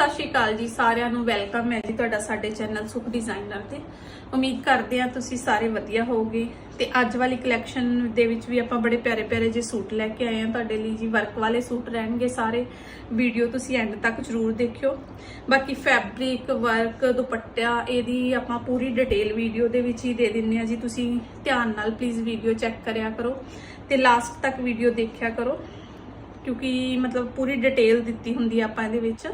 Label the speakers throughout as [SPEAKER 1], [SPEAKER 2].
[SPEAKER 1] ਸਤਿ ਸ਼੍ਰੀ ਅਕਾਲ ਜੀ, ਸਾਰਿਆਂ ਨੂੰ ਵੈਲਕਮ ਹੈ ਜੀ ਤੁਹਾਡਾ ਸਾਡੇ ਚੈਨਲ ਸੁਖ ਡਿਜ਼ਾਈਨਰ ਤੇ। ਉਮੀਦ ਕਰਦੇ ਹਾਂ ਤੁਸੀਂ ਸਾਰੇ ਵਧੀਆ ਹੋਵੋਗੇ। ਤੇ ਅੱਜ ਵਾਲੀ ਕਲੈਕਸ਼ਨ ਦੇ ਵਿੱਚ ਵੀ ਆਪਾਂ ਬੜੇ ਪਿਆਰੇ ਪਿਆਰੇ ਜੇ ਸੂਟ ਲੈ ਕੇ ਆਏ ਹਾਂ। ਤੁਹਾਡੇ ਲਈ ਜੀ ਵਰਕ ਵਾਲੇ ਸੂਟ ਰਹਿਣਗੇ ਸਾਰੇ। ਵੀਡੀਓ ਤੁਸੀਂ ਐਂਡ ਤੱਕ ਜਰੂਰ ਦੇਖਿਓ। ਬਾਕੀ ਫੈਬਰਿਕ ਵਰਕ ਦੁਪੱਟਾ, ਇਹਦੀ ਆਪਾਂ ਪੂਰੀ ਡਿਟੇਲ ਵੀਡੀਓ ਦੇ ਵਿੱਚ ਹੀ ਦੇ ਦਿੰਨੇ ਆ ਜੀ। ਤੁਸੀਂ ਧਿਆਨ ਨਾਲ ਪਲੀਜ਼ ਵੀਡੀਓ ਚੈੱਕ ਕਰਿਆ ਕਰੋ ਤੇ ਲਾਸਟ ਤੱਕ ਵੀਡੀਓ ਦੇਖਿਆ ਕਰੋ। ਕਿਉਂਕਿ ਮਤਲਬ ਪੂਰੀ ਡਿਟੇਲ ਦਿੱਤੀ ਹੁੰਦੀ ਆ ਆਪਾਂ ਇਹਦੇ ਵਿੱਚ।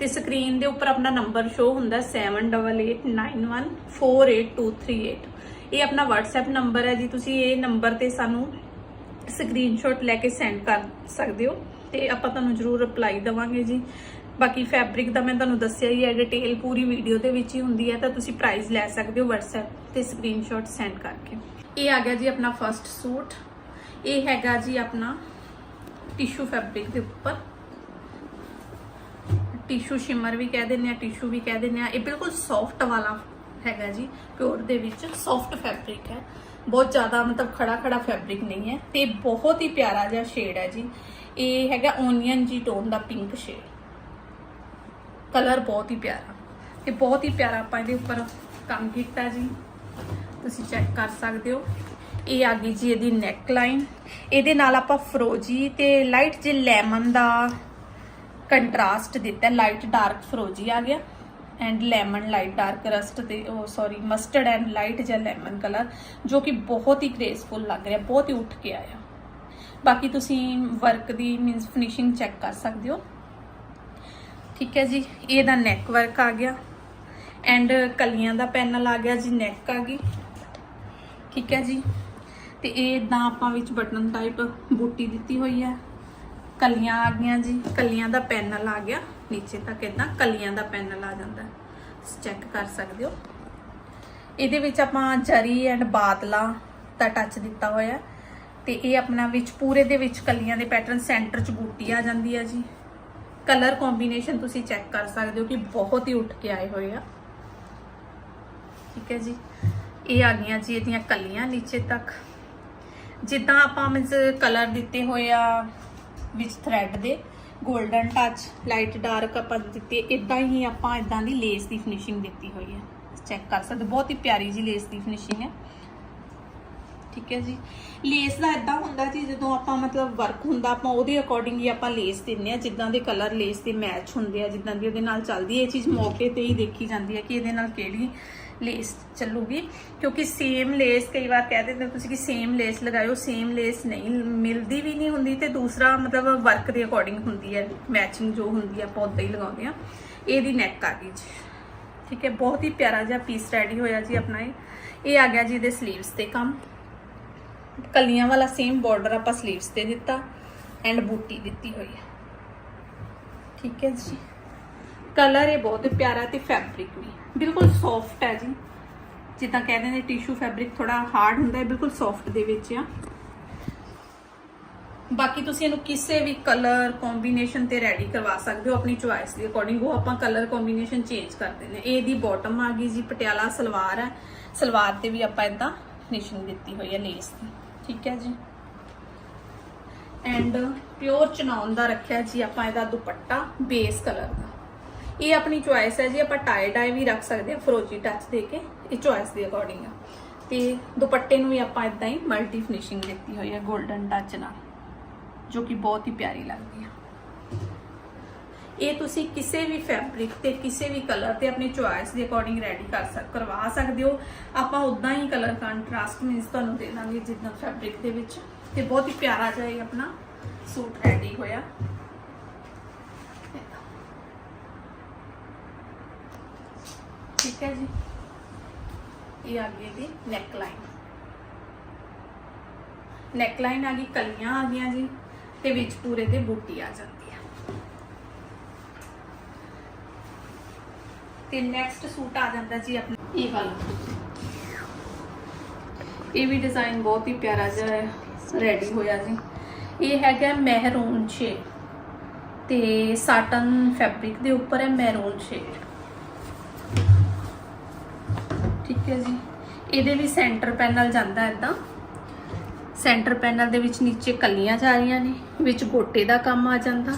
[SPEAKER 1] ਤੇ ਸਕਰੀਨ ਦੇ ਉੱਪਰ ਆਪਣਾ ਨੰਬਰ ਸ਼ੋ ਹੁੰਦਾ 7889148238 ਇਹ ਆਪਣਾ WhatsApp ਨੰਬਰ ਹੈ ਜੀ, ਤੁਸੀਂ ਇਹ ਨੰਬਰ ਤੇ ਸਾਨੂੰ ਸਕਰੀਨਸ਼ਾਟ ਲੈ ਕੇ ਸੈਂਡ ਕਰ ਸਕਦੇ ਹੋ ਤੇ ਆਪਾਂ ਤੁਹਾਨੂੰ ਜ਼ਰੂਰ ਰਿਪਲਾਈ ਦਵਾਂਗੇ ਜੀ। ਬਾਕੀ ਫੈਬਰਿਕ ਦਾ ਮੈਂ ਤੁਹਾਨੂੰ ਦੱਸਿਆ ਹੀ ਹੈ ਡਿਟੇਲ ਪੂਰੀ ਵੀਡੀਓ ਦੇ ਵਿੱਚ ਹੀ ਹੁੰਦੀ ਹੈ, ਤਾਂ ਤੁਸੀਂ ਪ੍ਰਾਈਸ ਲੈ ਸਕਦੇ ਹੋ WhatsApp ਤੇ ਸਕਰੀਨਸ਼ਾਟ ਸੈਂਡ ਕਰਕੇ। ਇਹ ਆ ਗਿਆ ਜੀ ਆਪਣਾ ਫਰਸਟ ਸੂਟ। ਇਹ ਹੈਗਾ ਜੀ ਆਪਣਾ ਟਿਸ਼ੂ ਫੈਬਰਿਕ ਦੇ ਉੱਪਰ। ਟਿਸ਼ੂ ਸ਼ਿਮਰ ਵੀ ਕਹਿ ਦਿੰਦੇ ਆ ਟਿਸ਼ੂ ਵੀ ਕਹਿ ਦਿੰਦੇ ਆ ਇਹ ਬਿਲਕੁਲ ਸੌਫਟ ਵਾਲਾ ਹੈਗਾ ਜੀ, ਪਿਓਰ ਦੇ ਵਿੱਚ। ਸੌਫਟ ਫੈਬਰਿਕ ਹੈ। ਬਹੁਤ ਜ਼ਿਆਦਾ ਮਤਲਬ ਖੜਾ ਖੜਾ ਫੈਬਰਿਕ ਨਹੀਂ ਹੈ ਤੇ ਬਹੁਤ ਹੀ ਪਿਆਰਾ ਜਿਹਾ ਸ਼ੇਡ ਹੈ ਜੀ। ਇਹ ਹੈਗਾ ਓਨੀਅਨ ਜੀ ਟੋਨ ਦਾ ਪਿੰਕ ਸ਼ੇਡ ਕਲਰ ਬਹੁਤ ਹੀ ਪਿਆਰਾ। ਤੇ ਬਹੁਤ ਹੀ ਪਿਆਰਾ ਆਪਾਂ ਇਹਦੇ ਉੱਪਰ ਕੰਮ ਕੀਤਾ ਜੀ। ਤੁਸੀਂ ਚੈੱਕ ਕਰ ਸਕਦੇ ਹੋ। ਇਹ ਆ ਗਈ ਜੀ ਇਹਦੀ ਨੈਕ ਲਾਈਨ ਇਹਦੇ ਨਾਲ ਆਪਾਂ ਫਰੋਜੀ ਤੇ ਲਾਈਟ ਜੇ ਲੈਮਨ ਦਾ ਕੰਟਰਾਸਟ ਦਿੱਤਾ ਲਾਈਟ ਡਾਰਕ ਫਰੋਜੀ ਆ ਗਿਆ and lemon light dark rust ਤੇ, ਉਹ ਸੌਰੀ ਮਸਟਰਡ ਐਂਡ ਲਾਈਟ ਜਾਂ ਲੈਮਨ ਕਲਰ ਜੋ ਕਿ ਬਹੁਤ ਹੀ ਗ੍ਰੇਸਫੁਲ ਲੱਗ ਰਿਹਾ, ਬਹੁਤ ਹੀ ਉੱਠ ਕੇ ਆਇਆ। ਬਾਕੀ ਤੁਸੀਂ ਵਰਕ ਦੀ ਮੀਨਸ ਫਿਨਿਸ਼ਿੰਗ ਚੈੱਕ ਕਰ ਸਕਦੇ ਹੋ। ਠੀਕ ਹੈ ਜੀ, ਇਹਦਾ ਨੈਕ ਵਰਕ ਆ ਗਿਆ ਐਂਡ ਕਲੀਆਂ ਦਾ ਪੈਨਲ ਆ ਗਿਆ ਜੀ ਨੈਕ ਆ ਗਈ। ਠੀਕ ਹੈ ਜੀ, ਤੇ ਇਹ ਇਦਾਂ ਆਪਾਂ ਵਿੱਚ ਬਟਨ ਟਾਈਪ ਬੂਟੀ ਦਿੱਤੀ ਹੋਈ ਹੈ। ਕਲੀਆਂ ਆ ਗਈਆਂ ਜੀ, ਕਲੀਆਂ ਦਾ ਪੈਨਲ ਆ ਗਿਆ, ਨੀਚੇ ਤੱਕ ਇਦਾਂ ਕਲੀਆਂ ਦਾ ਪੈਨਲ ਆ ਜਾਂਦਾ ਚੈੱਕ ਕਰ ਸਕਦੇ ਹੋ। ਇਹਦੇ ਵਿੱਚ ਆਪਾਂ ਜਰੀ ਐਂਡ ਬਾਦਲਾ ਦਾ ਟੱਚ ਦਿੱਤਾ ਹੋਇਆ ਤੇ ਇਹ ਆਪਣਾ ਵਿੱਚ ਪੂਰੇ ਦੇ ਵਿੱਚ ਕਲੀਆਂ ਦੇ ਪੈਟਰਨ ਸੈਂਟਰ 'ਚ ਬੂਟੀ ਆ ਜਾਂਦੀ ਆ ਜੀ। ਕਲਰ ਕੰਬੀਨੇਸ਼ਨ ਤੁਸੀਂ ਚੈੱਕ ਕਰ ਸਕਦੇ ਹੋ ਕਿ ਬਹੁਤ ਹੀ ਉੱਠ ਕੇ ਆਏ ਹੋਏ ਆ। ਠੀਕ ਹੈ ਜੀ। ਇਹ ਆ ਗਈਆਂ ਜੀ ਇਹਦੀਆਂ ਕਲੀਆਂ ਨੀਚੇ ਤੱਕ। ਜਿੱਦਾਂ ਆਪਾਂ ਮਿਸ ਕਲਰ ਦਿੱਤੇ ਹੋਏ ਆ ਵਿੱਚ ਥ੍ਰੈਡ ਦੇ 골ਡਨ ਟੱਚ ਲਾਈਟ ਡਾਰਕ ਆਪਾਂ ਦਿੱਤੇ ਇਦਾਂ ਹੀ ਆਪਾਂ ਇਦਾਂ ਦੀ ਲੇਸ ਦੀ ਫਿਨਿਸ਼ਿੰਗ ਦਿੱਤੀ ਹੋਈ ਹੈ। ਚੈੱਕ ਕਰ ਸਕਦੇ ਬਹੁਤ ਹੀ ਪਿਆਰੀ ਜੀ ਲੇਸ ਦੀ ਫਿਨਿਸ਼ਿੰਗ ਹੈ। ਠੀਕ ਹੈ ਜੀ। ਲੇਸ ਦਾ ਇਦਾਂ ਹੁੰਦਾ ਜੀ, ਜਦੋਂ ਆਪਾਂ ਮਤਲਬ ਵਰਕ ਹੁੰਦਾ, ਆਪਾਂ ਉਹਦੇ ਅਕੋਰਡਿੰਗ ਹੀ ਆਪਾਂ ਲੇਸ ਦਿੰਨੇ ਆ ਜਿੱਦਾਂ ਦੇ ਕਲਰ ਲੇਸ ਦੇ ਮੈਚ ਹੁੰਦੇ ਆ, ਜਿੱਦਾਂ ਦੀ ਉਹਦੇ ਨਾਲ ਚੱਲਦੀ ਹੈ, ਇਹ ਚੀਜ਼ ਮੌਕੇ ਤੇ ਹੀ ਦੇਖੀ ਜਾਂਦੀ ਹੈ ਕਿ ਇਹਦੇ ਨਾਲ ਕਿਹੜੀ ਲੇਸ ਚੱਲੂਗੀ। ਕਿਉਂਕਿ ਸੇਮ ਲੇਸ ਕਈ ਵਾਰ ਕਹਿ ਦਿੰਦੇ ਤੁਸੀਂ ਕਿ ਸੇਮ ਲੇਸ ਲਗਾਇਓ ਸੇਮ ਲੇਸ ਨਹੀਂ, ਮਿਲਦੀ ਵੀ ਨਹੀਂ ਹੁੰਦੀ ਤੇ ਦੂਸਰਾ ਮਤਲਬ ਵਰਕ ਦੇ ਅਕੋਰਡਿੰਗ ਹੁੰਦੀ ਹੈ ਮੈਚਿੰਗ ਜੋ ਹੁੰਦੀ ਹੈ, ਆਪਾਂ ਉਦਾਂ ਹੀ ਲਗਾਉਂਦੇ ਆ ਇਹਦੀ ਨੈਕ ਆ ਗਈ ਜੀ। ਠੀਕ ਹੈ, ਬਹੁਤ ਹੀ ਪਿਆਰਾ ਜਿਹਾ ਪੀਸ ਰੈਡੀ ਹੋਇਆ ਜੀ ਆਪਣਾ ਇਹ। ਇਹ ਆ ਗਿਆ ਜੀ ਇਹਦੇ 슬ੀਵਸ ਤੇ ਕੰਮ। ਕਲੀਆਂ ਵਾਲਾ ਸੇਮ ਬਾਰਡਰ ਆਪਾਂ 슬ੀਵਸ ਤੇ ਦਿੱਤਾ ਐਂਡ ਬੂਟੀ ਦਿੱਤੀ ਹੋਈ ਹੈ। ਠੀਕ ਹੈ ਜੀ। ਕਲਰ ਇਹ ਬਹੁਤ ਪਿਆਰਾ ਤੇ ਫੈਬਰਿਕ ਵੀ। ਬਿਲਕੁਲ ਸੌਫਟ ਹੈ ਜੀ। ਜਿੱਦਾਂ ਕਹਿੰਦੇ ਨੇ ਟਿਸ਼ੂ ਫੈਬਰਿਕ ਥੋੜਾ ਹਾਰਡ ਹੁੰਦਾ ਹੈ, ਬਿਲਕੁਲ ਸੌਫਟ ਦੇ ਵਿੱਚ ਆ। ਬਾਕੀ ਤੁਸੀਂ ਇਹਨੂੰ ਕਿਸੇ ਵੀ ਕਲਰ ਕੰਬੀਨੇਸ਼ਨ ਤੇ ਰੈਡੀ ਕਰਵਾ ਸਕਦੇ ਹੋ, ਆਪਣੀ ਚੁਆਇਸ ਦੇ ਅਕੋਰਡਿੰਗ ਉਹ ਆਪਾਂ ਕਲਰ ਕੰਬੀਨੇਸ਼ਨ ਚੇਂਜ ਕਰ ਦਿੰਦੇ ਇਹਦੀ ਬਾਟਮ ਆ ਗਈ ਜੀ, ਪਟਿਆਲਾ ਸਲਵਾਰ ਹੈ। ਸਲਵਾਰ ਤੇ ਵੀ ਆਪਾਂ ਇਦਾਂ ਫਿਨਿਸ਼ਿੰਗ ਦਿੱਤੀ ਹੋਈ ਹੈ ਲੇਸ ਦੀ। ਠੀਕ ਹੈ ਜੀ? ਐਂਡ ਪਿਓਰ ਚਨੌਨ ਦਾ ਰੱਖਿਆ ਜੀ ਆਪਾਂ ਇਹਦਾ ਦੁਪੱਟਾ ਬੇਸ ਕਲਰ ਦਾ। ਇਹ ਆਪਣੀ ਚੁਆਇਸ ਹੈ ਜੀ, ਆਪਾਂ ਟਾਈ ਡਾਈ ਵੀ ਰੱਖ ਸਕਦੇ ਹਾਂ, ਫਰੋਜੀ ਟੱਚ ਦੇ ਕੇ, ਇਹ ਚੁਆਇਸ ਦੇ ਅਕੋਰਡਿੰਗ ਆ। ਤੇ ਦੁਪੱਟੇ ਨੂੰ ਵੀ ਆਪਾਂ ਇਦਾਂ ਹੀ ਮਲਟੀ ਫਿਨਿਸ਼ਿੰਗ ਦਿੱਤੀ ਹੋਈ ਹੈ 골ਡਨ ਟੱਚ ਨਾਲ, ਜੋ ਕਿ ਬਹੁਤ ਹੀ ਪਿਆਰੀ ਲੱਗਦੀ ਹੈ ਇਹ ਤੁਸੀਂ ਕਿਸੇ ਵੀ ਫੈਬਰਿਕ ਤੇ, ਕਿਸੇ ਵੀ ਕਲਰ ਤੇ ਆਪਣੀ ਚੁਆਇਸ ਦੇ ਅਕੋਰਡਿੰਗ ਰੈਡੀ ਕਰ ਸਕ, ਕਰਵਾ ਸਕਦੇ ਹੋ। ਆਪਾਂ ਉਦਾਂ ਹੀ ਕਲਰ ਕੰਟਰਾਸਟ ਮੀਨਸ ਤੁਹਾਨੂੰ ਦੇ ਦਾਂਗੇ ਜਿੱਦਾਂ ਫੈਬਰਿਕ ਦੇ ਵਿੱਚ। ਤੇ ਬਹੁਤ ਹੀ ਪਿਆਰਾ ਜਿਹਾ ਇਹ ਆਪਣਾ ਸੂਟ ਰੈਡੀ ਹੋਇਆ। ਠੀਕ ਹੈ ਜੀ। ਇਹ ਆ ਗਈ ਦੀ ਨੈਕ ਲਾਈਨ ਨੈਕ ਲਾਈਨ ਆ ਗਈ, ਕਲੀਆਂ ਆ ਗਈਆਂ ਜੀ, ਤੇ ਵਿੱਚ ਪੂਰੇ ਦੇ ਬੂਟੀ ਆ ਜਾਂਦੀ ਹੈ ਤੇ ਨੈਕਸਟ ਸੂਟ ਆ ਜਾਂਦਾ ਜੀ ਆਪਣਾ। ਇਹ ਵਾਲਾ। ਇਹ ਵੀ ਡਿਜ਼ਾਈਨ ਬਹੁਤ ਹੀ ਪਿਆਰਾ ਜਿਹਾ ਹੈ। ਰੈਡੀ ਹੋਇਆ ਜੀ। ਇਹ ਹੈਗਾ ਮਹਿਰੂਨ ਸ਼ੇਡ ਤੇ ਸਾਟਨ ਫੈਬਰਿਕ ਦੇ ਉੱਪਰ ਹੈ ਮਹਿਰੂਨ ਸ਼ੇਡ ਠੀਕ ਹੈ ਜੀ। ਇਹਦੇ ਵੀ ਸੈਂਟਰ ਪੈਨਲ ਜਾਂਦਾ ਇਦਾਂ ਸੈਂਟਰ ਪੈਨਲ ਦੇ ਵਿੱਚ ਨੀਚੇ ਕਲੀਆਂ ਜਾ ਰਹੀਆਂ ਨੇ। ਵਿੱਚ ਗੋਟੇ ਦਾ ਕੰਮ ਆ ਜਾਂਦਾ।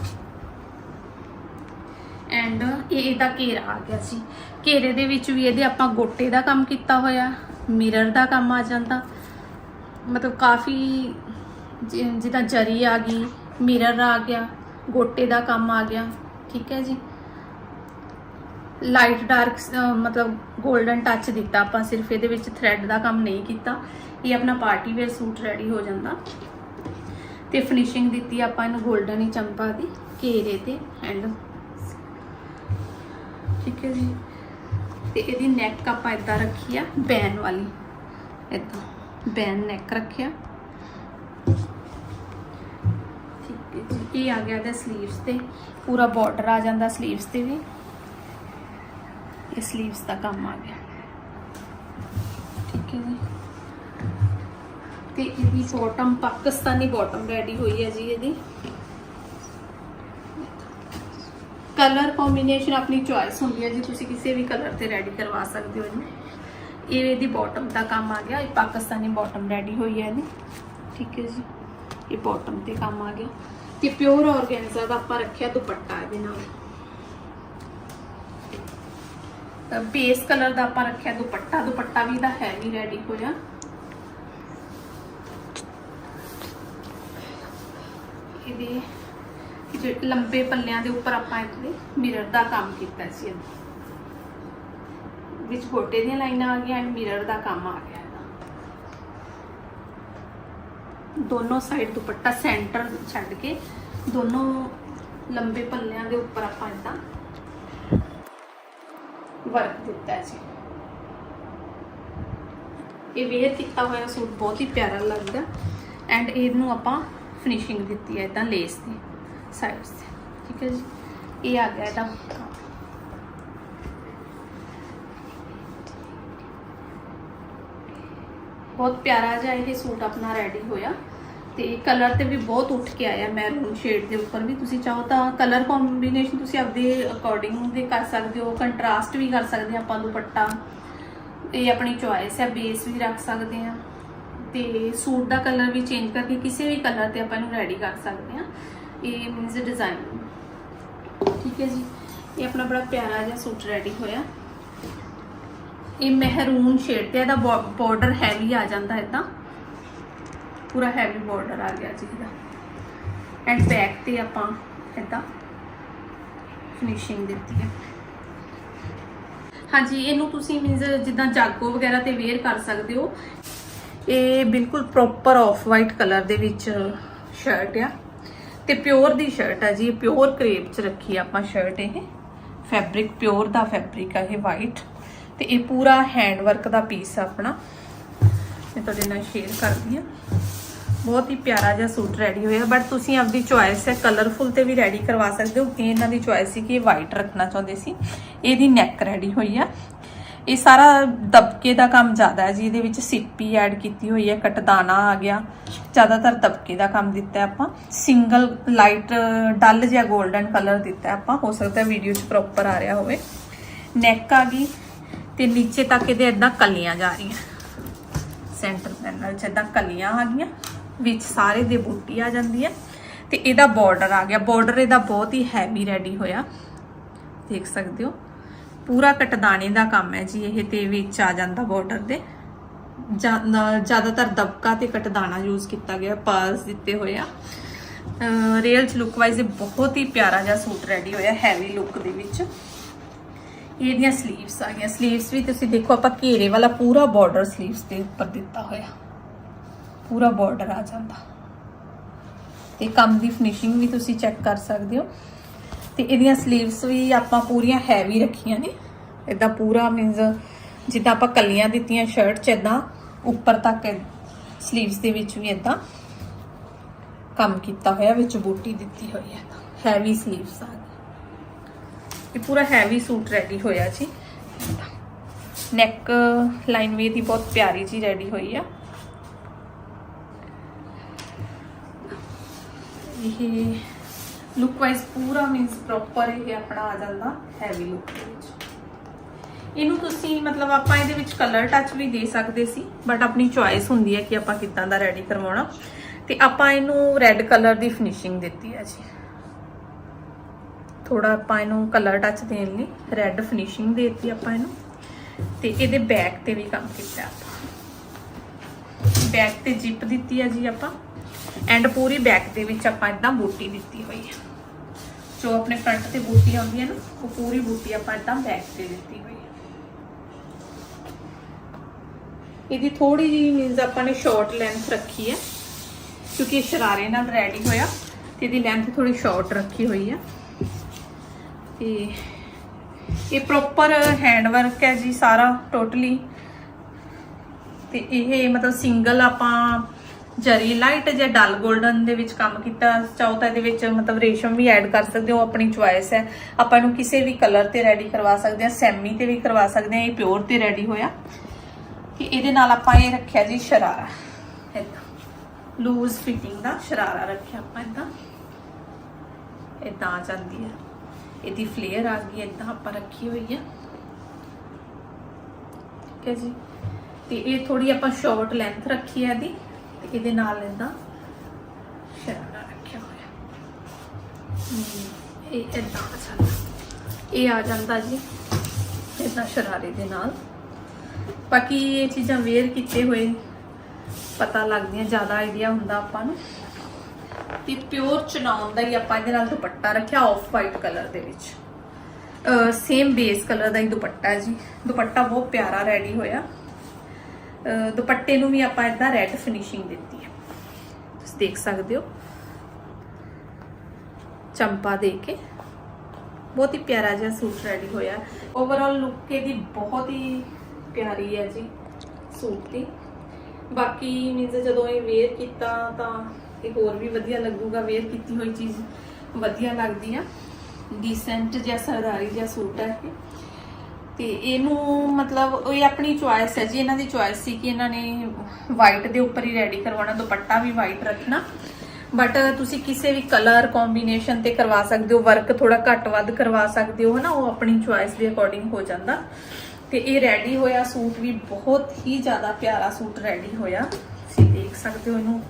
[SPEAKER 1] ਇਹ ਇਹਦਾ ਘੇਰਾ ਆ ਗਿਆ ਸੀ। ਘੇਰੇ ਦੇ ਵਿੱਚ ਵੀ ਇਹਦੇ ਆਪਾਂ ਗੋਟੇ ਦਾ ਕੰਮ ਕੀਤਾ ਹੋਇਆ, ਮਿਰਰ ਦਾ ਕੰਮ ਆ ਜਾਂਦਾ। ਮਤਲਬ ਕਾਫੀ ਜਿੱਦਾਂ ਜਰੀ ਆ ਗਈ, ਮਿਰਰ ਆ ਗਿਆ, ਗੋਟੇ ਦਾ ਕੰਮ ਆ ਗਿਆ, ਠੀਕ ਹੈ ਜੀ? ਲਾਈਟ ਡਾਰਕ ਮਤਲਬ 골ਡਨ ਟੱਚ ਦਿੱਤਾ ਆਪਾਂ, ਸਿਰਫ ਇਹਦੇ ਵਿੱਚ ਥ੍ਰੈਡ ਦਾ ਕੰਮ ਨਹੀਂ ਕੀਤਾ। ਇਹ ਆਪਣਾ ਪਾਰਟੀ ਵੇਅਰ ਸੂਟ ਰੈਡੀ ਹੋ ਜਾਂਦਾ। ਤੇ ਫਿਨਿਸ਼ਿੰਗ ਦਿੱਤੀ ਆਪਾਂ ਇਹਨੂੰ 골ਡਨ ਹੀ ਚੰਪਾ ਦੀ ਘੇਰੇ ਤੇ ਐਂਡ ਠੀਕ ਹੈ ਜੀ। ਤੇ ਇਹਦੀ ਨੈਕ ਆਪਾਂ ਇਦਾਂ ਰੱਖੀ ਆ, ਬੈਨ ਵਾਲੀ। ਇਦਾਂ ਬੈਨ ਨੈਕ ਰੱਖਿਆ। ਠੀਕ ਹੈ ਜੀ, ਇਹ ਆ ਗਿਆ ਦਾ ਸਲੀਵਸ ਤੇ। ਪੂਰਾ ਬਾਰਡਰ ਆ ਜਾਂਦਾ ਸਲੀਵਸ ਤੇ ਵੀ। ਇਹ ਸਲੀਵਸ ਦਾ ਕੰਮ ਆ ਗਿਆ। ਠੀਕ ਹੈ ਜੀ। ਤੇ ਇਹਦੀ ਬਾਟਮ ਪਾਕਿਸਤਾਨੀ ਬਾਟਮ ਰੈਡੀ ਹੋਈ ਹੈ ਜੀ ਇਹਦੀ। ਕਲਰ ਕੰਬੀਨੇਸ਼ਨ ਆਪਣੀ ਚੁਆਇਸ ਹੁੰਦੀ ਹੈ ਜੀ, ਤੁਸੀਂ ਕਿਸੇ ਵੀ ਕਲਰ ਤੇ ਰੈਡੀ ਕਰਵਾ ਸਕਦੇ ਹੋ ਇਹਨੂੰ ਇਹ ਇਹਦੀ ਬਾਟਮ ਦਾ ਕੰਮ ਆ ਗਿਆ, ਇਹ ਪਾਕਿਸਤਾਨੀ ਬਾਟਮ ਰੈਡੀ ਹੋਈ ਹੈ ਇਹਦੀ ਠੀਕ ਹੈ ਜੀ, ਇਹ ਬਾਟਮ ਤੇ ਕੰਮ ਆ ਗਿਆ। ਤੇ ਪਿਓਰ ਆਰਗੈਂਜ਼ਾ ਦਾ ਆਪਾਂ ਰੱਖਿਆ ਦੁਪੱਟਾ ਇਹਦੇ ਨਾਲ। ਬੇਸ ਕਲਰ ਦਾ ਆਪਾਂ ਰੱਖਿਆ ਦੁਪੱਟਾ ਦੁਪੱਟਾ ਵੀ ਦਾ ਹੈਵੀ ਰੈਡੀ ਹੋਇਆ। ਇਹਦੇ ਜਿਹੜੇ ਲੰਬੇ ਪੱਲਿਆਂ ਦੇ ਉੱਪਰ ਆਪਾਂ ਇਹਦੇ ਮਿਰਰ ਦਾ ਕੰਮ ਕੀਤਾ ਸੀ ਇਹਦਾ ਵਿੱਚ ਗੋਟੇ ਦੀਆਂ ਲਾਈਨਾਂ ਆ ਗਈਆਂ ਐਂਡ ਮਿਰਰ ਦਾ ਕੰਮ ਆ ਗਿਆ ਦੋਨੋਂ ਸਾਈਡ ਦੁਪੱਟਾ ਸੈਂਟਰ ਛੱਡ ਕੇ ਦੋਨੋਂ ਲੰਬੇ ਪੱਲਿਆਂ ਦੇ ਉੱਪਰ ਆਪਾਂ ਇਦਾਂ ਵਰਕ ਦਿੱਤਾ ਹੈ ਜੀ ਇਹ ਵੇਅਰ ਕੀਤਾ ਹੋਇਆ ਸੂਟ ਬਹੁਤ ਹੀ ਪਿਆਰਾ ਲੱਗਦਾ ਐਂਡ ਇਹਨੂੰ ਆਪਾਂ ਫਿਨਿਸ਼ਿੰਗ ਦਿੱਤੀ ਹੈ ਇਦਾਂ ਲੇਸ ਦੀ। ਸਾਈਡ ਤੇ ਠੀਕ ਹੈ ਜੀ ਇਹ ਆ ਗਿਆ ਇਹਦਾ ਬਹੁਤ ਪਿਆਰਾ ਜਿਹਾ ਇਹ ਸੂਟ ਆਪਣਾ ਰੈਡੀ ਹੋਇਆ ਤੇ ਕਲਰ ਤੇ ਵੀ ਬਹੁਤ ਉੱਠ ਕੇ ਆਇਆ ਮੈਰੂਨ ਸ਼ੇਡ ਦੇ ਉੱਪਰ ਵੀ। ਤੁਸੀਂ ਚਾਹੋ ਤਾਂ ਕਲਰ ਕੰਬੀਨੇਸ਼ਨ ਤੁਸੀਂ ਆਪਦੇ ਅਕੋਰਡਿੰਗ ਦੇ ਕਰ ਸਕਦੇ ਹੋ ਕੰਟਰਾਸਟ ਵੀ ਕਰ ਸਕਦੇ ਆ ਆਪਾਂ ਦੁਪੱਟਾ। ਇਹ ਆਪਣੀ ਚੁਆਇਸ ਹੈ ਬੇਸ ਵੀ ਰੱਖ ਸਕਦੇ ਆ ਤੇ ਸੂਟ ਦਾ ਕਲਰ ਵੀ ਚੇਂਜ ਕਰਕੇ ਕਿਸੇ ਵੀ ਕਲਰ ਤੇ ਆਪਾਂ ਇਹਨੂੰ ਰੈਡੀ ਕਰ ਸਕਦੇ ਆ ਇਹ ਮੀਨਸ ਡਿਜ਼ਾਈਨ ਠੀਕ ਹੈ ਜੀ। ਇਹ ਆਪਣਾ ਬੜਾ ਪਿਆਰਾ ਜਿਹਾ ਸੂਟ ਰੈਡੀ ਹੋਇਆ। ਇਹ ਮਹਿਰੂਨ ਸ਼ੇਡ ਤੇ ਇਹਦਾ ਬਾਰਡਰ ਹੈਵੀ ਆ ਜਾਂਦਾ ਇਦਾਂ ਪੂਰਾ ਹੈਵੀ ਬਾਰਡਰ ਆ ਗਿਆ ਜੀ ਇਹਦਾ। ਐਂਡ ਬੈਕ ਤੇ ਆਪਾਂ ਇਦਾਂ ਫਿਨਿਸ਼ਿੰਗ ਦਿੱਤੀ ਹੈ। ਹਾਂਜੀ, ਇਹਨੂੰ ਤੁਸੀਂ ਮੀਨਸ ਜਿੱਦਾਂ ਜਾਗੋ ਵਗੈਰਾ ਤੇ ਵੇਅਰ ਕਰ ਸਕਦੇ ਹੋ। ਇਹ ਬਿਲਕੁਲ ਪ੍ਰੋਪਰ ਆਫ ਵਾਈਟ ਕਲਰ ਦੇ ਵਿੱਚ ਸ਼ਰਟ ਆ। ਤੇ ਪਿਓਰ ਦੀ ਸ਼ਰਟ ਆ ਜੀ ਪਿਓਰ ਕਰੇਪ ਚ ਰੱਖੀ ਆਪਾਂ ਸ਼ਰਟ ਇਹ। ਫੈਬਰਿਕ ਪਿਓਰ ਦਾ ਫੈਬਰਿਕ ਆ ਇਹ ਵਾਈਟ ਤੇ ਇਹ ਪੂਰਾ ਹੈਂਡ ਵਰਕ ਦਾ ਪੀਸ ਆ ਆਪਣਾ। ਮੈਂ ਤੁਹਾਡੇ ਨਾਲ ਸ਼ੇਅਰ ਕਰਦੀ ਆ। ਬਹੁਤ ਹੀ ਪਿਆਰਾ ਜਿਹਾ ਸੂਟ ਰੈਡੀ ਹੋਇਆ ਬਟ ਤੁਸੀਂ ਆਪਦੀ ਚੁਆਇਸ ਹੈ ਕਲਰਫੁਲ ਤੇ ਵੀ ਰੈਡੀ ਕਰਵਾ ਸਕਦੇ ਹੋ। ਇਹ ਇਹਨਾਂ ਦੀ ਚੁਆਇਸ ਸੀ ਕਿ ਇਹ ਵਾਈਟ ਰੱਖਣਾ ਚਾਹੁੰਦੇ ਸੀ। ਇਹਦੀ ਨੈਕ ਰੈਡੀ ਹੋਈ ਆ। ਇਹ ਸਾਰਾ ਦਬਕੇ ਦਾ ਕੰਮ ਜ਼ਿਆਦਾ ਹੈ ਜੀ, ਇਹਦੇ ਵਿੱਚ ਸਿੱਪੀ ਐਡ ਕੀਤੀ ਹੋਈ ਹੈ, ਕਟਦਾਣਾ ਆ ਗਿਆ। ਜ਼ਿਆਦਾਤਰ ਦਬਕੇ ਦਾ ਕੰਮ ਦਿੱਤਾ ਆਪਾਂ। ਸਿੰਗਲ ਲਾਈਟ ਡਲ ਜਿਹਾ 골ਡਨ ਕਲਰ ਦਿੱਤਾ ਆਪਾਂ। ਹੋ ਸਕਦਾ ਵੀਡੀਓ 'ਚ ਪ੍ਰੋਪਰ ਆ ਰਿਹਾ ਹੋਵੇ। ਨੈਕ ਆ ਗਈ ਤੇ ਨੀਚੇ ਤੱਕ ਇਹਦੇ ਇਦਾਂ ਕਲੀਆਂ ਜਾ ਰਹੀਆਂ। ਸੈਂਟਰ ਪੈਨਲ 'ਚ ਇਦਾਂ ਕਲੀਆਂ ਆ ਗਈਆਂ, ਵਿੱਚ ਸਾਰੇ ਦੇ ਬੂਟੀ ਆ ਜਾਂਦੀ ਹੈ ਤੇ ਇਹਦਾ ਬਾਰਡਰ ਆ ਗਿਆ। ਬਾਰਡਰ ਇਹਦਾ ਬਹੁਤ ਹੀ ਹੈਵੀ ਰੈਡੀ ਹੋਇਆ। ਦੇਖ ਸਕਦੇ ਹੋ। ਪੂਰਾ ਕਟਦਾਣੇ ਦਾ ਕੰਮ ਹੈ ਜੀ, ਇਹ ਤੇ ਵਿੱਚ ਆ ਜਾਂਦਾ ਬਾਰਡਰ ਦੇ ਜ਼ਿਆਦਾਤਰ ਦਬਕਾ ਤੇ ਕਟਦਾਣਾ ਯੂਜ਼ ਕੀਤਾ ਗਿਆ ਪਾਲਸ ਦਿੱਤੇ ਹੋਏ ਆ। ਰੀਅਲ ਚ ਲੁੱਕ ਵਾਈਜ਼ ਬਹੁਤ ਹੀ ਪਿਆਰਾ ਜਿਹਾ ਸੂਟ ਰੈਡੀ ਹੋਇਆ ਹੈਵੀ ਲੁੱਕ ਦੇ ਵਿੱਚ। ਇਹਦੀਆਂ ਸਲੀਵਸ ਆ ਗਈਆਂ। ਸਲੀਵਸ ਵੀ ਤੁਸੀਂ ਦੇਖੋ, ਆਪਾਂ ਘੇਰੇ ਵਾਲਾ ਪੂਰਾ ਬਾਰਡਰ ਸਲੀਵਸ ਦੇ ਉੱਪਰ ਦਿੱਤਾ ਹੋਇਆ। ਪੂਰਾ ਬਾਰਡਰ ਆ ਜਾਂਦਾ। ਤੇ ਕੰਮ ਦੀ ਫਿਨਿਸ਼ਿੰਗ ਵੀ ਤੁਸੀਂ ਚੈੱਕ ਕਰ ਸਕਦੇ ਹੋ। ਤੇ ਇਹਦੀਆਂ ਸਲੀਵਸ ਵੀ ਆਪਾਂ ਪੂਰੀਆਂ ਹੈਵੀ ਰੱਖੀਆਂ ਨੇ। ਇਦਾਂ ਪੂਰਾ ਮੀਨਸ ਜਿੱਦਾਂ ਆਪਾਂ ਕੱਲੀਆਂ ਦਿੱਤੀਆਂ ਸ਼ਰਟ ਚ ਇਦਾਂ ਉੱਪਰ ਤੱਕ ਸਲੀਵਸ ਦੇ ਵਿੱਚ ਵੀ ਇਦਾਂ ਕੰਮ ਕੀਤਾ ਹੋਇਆ, ਵਿੱਚ ਬੂਟੀ ਦਿੱਤੀ ਹੋਈ ਹੈ। ਹੈਵੀ ਸਲੀਵਸ ਆ ਗਈ ਇਹ ਪੂਰਾ ਹੈਵੀ ਸੂਟ ਰੈਡੀ ਹੋਇਆ ਜੀ। ਨੈਕ ਲਾਈਨ ਵੀ ਦੀ ਬਹੁਤ ਪਿਆਰੀ ਜੀ ਰੈਡੀ ਹੋਈ ਆ। ਇਹ ਲੁੱਕ ਵਾਈਜ਼ ਪੂਰਾ ਮੀਨਸ ਪ੍ਰੋਪਰ ਇਹ ਆਪਣਾ ਆ ਜਾਂਦਾ ਹੈਵੀ ਲੁੱਕ ਦੇ ਵਿੱਚ। ਇਹਨੂੰ ਤੁਸੀਂ ਮਤਲਬ ਆਪਾਂ ਇਹਦੇ ਵਿੱਚ ਕਲਰ ਟੱਚ ਵੀ ਦੇ ਸਕਦੇ ਸੀ ਬਟ ਆਪਣੀ ਚੁਆਇਸ ਹੁੰਦੀ ਹੈ ਕਿ ਆਪਾਂ ਕਿੱਦਾਂ ਦਾ ਰੈਡੀ ਕਰਵਾਉਣਾ। ਤੇ ਆਪਾਂ ਇਹਨੂੰ ਰੈੱਡ ਕਲਰ ਦੀ ਫਿਨਿਸ਼ਿੰਗ ਦਿੱਤੀ ਹੈ ਜੀ। ਥੋੜਾ ਆਪਾਂ ਇਹਨੂੰ ਕਲਰ ਟੱਚ ਦੇਣ ਲਈ ਰੈੱਡ ਫਿਨਿਸ਼ਿੰਗ ਦੇਤੀ ਆਪਾਂ ਇਹਨੂੰ। ਤੇ ਇਹਦੇ ਬੈਕ ਤੇ ਵੀ ਕੰਮ ਕੀਤਾ ਆਪਾਂ। ਬੈਕ ਤੇ ਜਿਪ ਦਿੱਤੀ ਆ ਜੀ ਆਪਾਂ। ਐਂਡ ਪੂਰੀ ਬੈਕ ਦੇ ਵਿੱਚ ਆਪਾਂ ਇਦਾਂ ਬੂਟੀ ਦਿੱਤੀ ਹੋਈ ਹੈ। ਜੋ ਆਪਣੇ ਫਰੰਟ ਤੇ ਬੂਟੀ ਆਉਂਦੀ ਹੈ ਨਾ, ਉਹ ਪੂਰੀ ਬੂਟੀ ਆਪਾਂ ਇਦਾਂ ਬੈਕ ਤੇ ਦਿੱਤੀ ਹੋਈ ਹੈ। ਇਹਦੀ ਥੋੜੀ ਜਿਹੀ ਮੀਨਸ ਆਪਾਂ ਨੇ ਸ਼ਾਰਟ ਲੈਂਥ ਰੱਖੀ ਹੈ, ਕਿਉਂਕਿ ਇਹ ਸ਼ਰਾਰੇ ਨਾਲ ਰੈਡੀ ਹੋਇਆ, ਤੇ ਇਹਦੀ ਲੈਂਥ ਥੋੜੀ ਸ਼ਾਰਟ ਰੱਖੀ ਹੋਈ ਹੈ। ਤੇ ਇਹ ਪ੍ਰੋਪਰ ਹੈਂਡ ਵਰਕ ਹੈ ਜੀ ਸਾਰਾ ਟੋਟਲੀ ਤੇ ਇਹ ਮਤਲਬ ਸਿੰਗਲ ਆਪਾਂ ਜਰੀ ਲਾਈਟ ਜਾਂ ਡਲ 골ਡਨ ਦੇ ਵਿੱਚ ਕੰਮ ਕੀਤਾ ਚਾਹੋ ਤਾਂ ਇਹਦੇ ਵਿੱਚ ਮਤਲਬ ਰੇਸ਼ਮ ਵੀ ਐਡ ਕਰ ਸਕਦੇ ਹੋ ਆਪਣੀ ਚੁਆਇਸ ਹੈ। ਆਪਾਂ ਇਹਨੂੰ ਕਿਸੇ ਵੀ ਕਲਰ ਤੇ ਰੈਡੀ ਕਰਵਾ ਸਕਦੇ ਹਾਂ ਸੈਮੀ ਤੇ ਵੀ ਕਰਵਾ ਸਕਦੇ ਹਾਂ, ਇਹ ਪਿਓਰ ਤੇ ਰੈਡੀ ਹੋਇਆ। ਤੇ ਇਹਦੇ ਨਾਲ ਆਪਾਂ ਇਹ ਰੱਖਿਆ ਜੀ ਸ਼ਰਾਰਾ। ਇਦਾਂ ਲੂਜ਼ ਫਿਟਿੰਗ ਦਾ ਸ਼ਰਾਰਾ ਰੱਖਿਆ ਆਪਾਂ ਇਦਾਂ ਇਦਾਂ ਆ ਜਾਂਦੀ ਹੈ। ਇਹਦੀ ਫਲੇਅਰ ਆ ਗਈ ਇਦਾਂ ਆਪਾਂ ਰੱਖੀ ਹੋਈ ਹੈ। ਠੀਕ ਹੈ ਜੀ। ਤੇ ਇਹ ਥੋੜੀ ਆਪਾਂ ਸ਼ਾਰਟ ਲੈਂਥ ਰੱਖੀ ਹੈ ਇਹਦੀ। ਇਹਦੇ ਨਾਲ ਇਦਾਂ ਸ਼ਰਾਰਾ ਰੱਖਿਆ ਹੋਇਆ। ਇਹ ਇਦਾਂ ਆ ਇਹ ਆ ਜਾਂਦਾ ਜੀ ਇਦਾਂ ਸ਼ਰਾਰੇ ਦੇ ਨਾਲ। ਬਾਕੀ ਇਹ ਚੀਜ਼ਾਂ ਵੇਅਰ ਕੀਤੇ ਹੋਏ, ਪਤਾ ਲੱਗਦੀਆਂ, ਜ਼ਿਆਦਾ ਆਈਡੀਆ ਹੁੰਦਾ ਆਪਾਂ ਨੂੰ। ਤੇ ਪਿਓਰ ਚਨਾਉਣ ਦਾ ਹੀ ਆਪਾਂ ਇਹਦੇ ਨਾਲ ਦੁਪੱਟਾ ਰੱਖਿਆ ਆਫ ਵਾਈਟ ਕਲਰ ਦੇ ਵਿੱਚ। ਸੇਮ ਬੇਸ ਕਲਰ ਦਾ ਹੀ ਦੁਪੱਟਾ ਜੀ। ਦੁਪੱਟਾ ਬਹੁਤ ਪਿਆਰਾ ਰੈਡੀ ਹੋਇਆ। ਦੁਪੱਟੇ ਨੂੰ ਵੀ ਆਪਾਂ ਇਦਾਂ ਰੈੱਡ ਫਿਨਿਸ਼ਿੰਗ ਦਿੱਤੀ ਹੈ। ਤੁਸੀਂ ਦੇਖ ਸਕਦੇ ਹੋ। ਚੰਪਾ ਦੇ ਕੇ। ਬਹੁਤ ਹੀ ਪਿਆਰਾ ਜਿਹਾ ਸੂਟ ਰੈਡੀ ਹੋਇਆ। ਓਵਰਆਲ ਲੁੱਕ ਇਹਦੀ ਬਹੁਤ ਹੀ ਪਿਆਰੀ ਹੈ ਜੀ ਸੂਟ ਦੀ। ਬਾਕੀ ਮੀਨਸ ਜਦੋਂ ਇਹ ਵੇਅਰ ਕੀਤਾ ਤਾਂ ਇਹ ਹੋਰ ਵੀ ਵਧੀਆ ਲੱਗੂਗਾ। ਵੇਅਰ ਕੀਤੀ ਹੋਈ ਚੀਜ਼ ਵਧੀਆ ਲੱਗਦੀ ਆ। ਡੀਸੈਂਟ ਜਿਹਾ, ਸਰਦਾਰੀ ਜਿਹਾ ਸੂਟ ਹੈ ਇਹ। ਤੇ ਇਹਨੂੰ ਮਤਲਬ ਇਹ ਆਪਣੀ ਚੁਆਇਸ ਹੈ ਜੀ, ਇਹਨਾਂ ਦੀ ਚੁਆਇਸ ਸੀ ਕਿ ਇਹਨਾਂ ਨੇ ਵਾਈਟ ਦੇ ਉੱਪਰ ਹੀ ਰੈਡੀ ਕਰਵਾਉਣਾ, ਦੁਪੱਟਾ ਵੀ ਵਾਈਟ ਰੱਖਣਾ। ਬਟ ਤੁਸੀਂ ਕਿਸੇ ਵੀ ਕਲਰ ਕੰਬੀਨੇਸ਼ਨ ਤੇ ਕਰਵਾ ਸਕਦੇ ਹੋ ਵਰਕ ਥੋੜਾ ਘੱਟ ਵੱਧ ਕਰਵਾ ਸਕਦੇ ਹੋ, ਹਨਾ, ਉਹ ਆਪਣੀ ਚੁਆਇਸ ਦੇ ਅਕੋਰਡਿੰਗ ਹੋ ਜਾਂਦਾ। ਤੇ ਇਹ ਰੈਡੀ ਹੋਇਆ ਸੂਟ ਵੀ, ਬਹੁਤ ਹੀ ਜ਼ਿਆਦਾ ਪਿਆਰਾ ਸੂਟ ਰੈਡੀ ਹੋਇਆ। ਤੁਸੀਂ ਦੇਖ ਸਕਦੇ ਹੋ ਇਹਨੂੰ,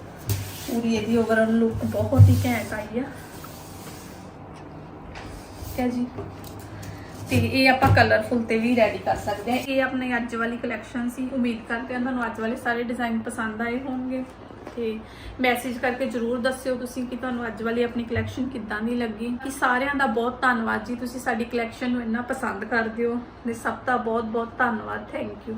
[SPEAKER 1] ਪੂਰੀ ਇਹਦੀ ਓਵਰਆਲ ਲੁੱਕ ਬਹੁਤ ਹੀ ਘੈਂਟ ਆਈ ਆ। ਠੀਕ ਹੈ ਜੀ। ਤੇ ਇਹ ਆਪਾਂ ਕਲਰਫੁਲ ਤੇ ਵੀ ਰੈਡੀ ਕਰ ਸਕਦੇ ਹਾਂ। ਇਹ ਆਪਣੀ ਅੱਜ ਵਾਲੀ ਕਲੈਕਸ਼ਨ ਸੀ। ਉਮੀਦ ਕਰਦੇ ਹਾਂ ਤੁਹਾਨੂੰ ਅੱਜ ਵਾਲੇ ਸਾਰੇ ਡਿਜ਼ਾਈਨ ਪਸੰਦ ਆਏ ਹੋਣਗੇ। ਤੇ ਮੈਸੇਜ ਕਰਕੇ ਜਰੂਰ ਦੱਸਿਓ ਤੁਸੀਂ ਕਿ ਤੁਹਾਨੂੰ ਅੱਜ ਵਾਲੀ ਆਪਣੀ ਕਲੈਕਸ਼ਨ ਕਿੱਦਾਂ ਦੀ ਲੱਗੀ। ਕਿ ਸਾਰਿਆਂ ਦਾ ਬਹੁਤ ਧੰਨਵਾਦ ਜੀ। ਤੁਸੀਂ ਸਾਡੀ ਕਲੈਕਸ਼ਨ ਨੂੰ ਇੰਨਾ ਪਸੰਦ ਕਰਦੇ ਹੋ। ਤੇ ਸਭ ਦਾ ਬਹੁਤ ਬਹੁਤ ਧੰਨਵਾਦ। Thank you